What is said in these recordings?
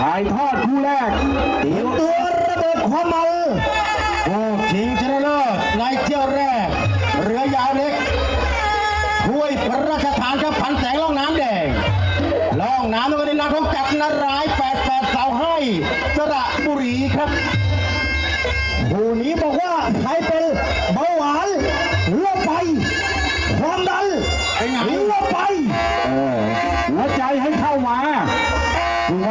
ถ่ายทอดคู่แรกเตี๋ยวตัวระเบิดความเมาโอ้ชิงชนะเลิศในเที่ยวแรก เรือยาวเล็กถ้วยพระราชทานครับพันแสงล่องน้ำแดงล่องน้ำมันก็ได้ำของจักนารายแปดแปดสาวให้สระบุรีครับผู้นี้บอกว่าใครเป็นเบาหวานลดไป ความดันลดไปหัวใจให้เข้ามาถูกไหม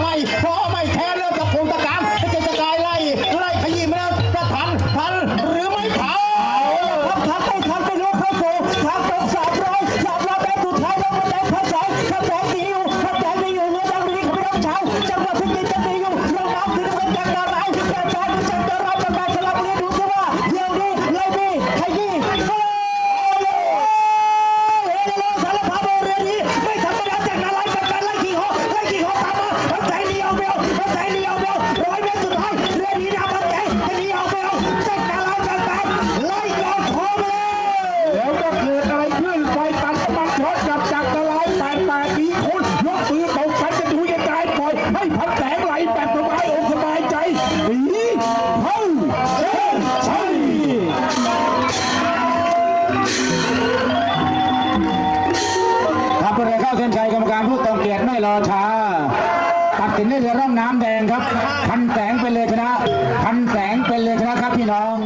ไม่พอ ราะจับจากตะลายแปดแปดมีคนยกมือตกกันจะดูยังายปล่อยให้พันแสงไหลแบบสบายอกสบายใจอีเฮ้ยเฮ้ยช่ครับเพื่อเข้าเส้นชัยกรรมการผู้ตรงเกียรติไม่รอช้าตัดสินได้เรือร่องน้ำแดงครับ พันแสงเป็นเลยชนะ พันแสงเป็นเลยชนะครับพี่น้อง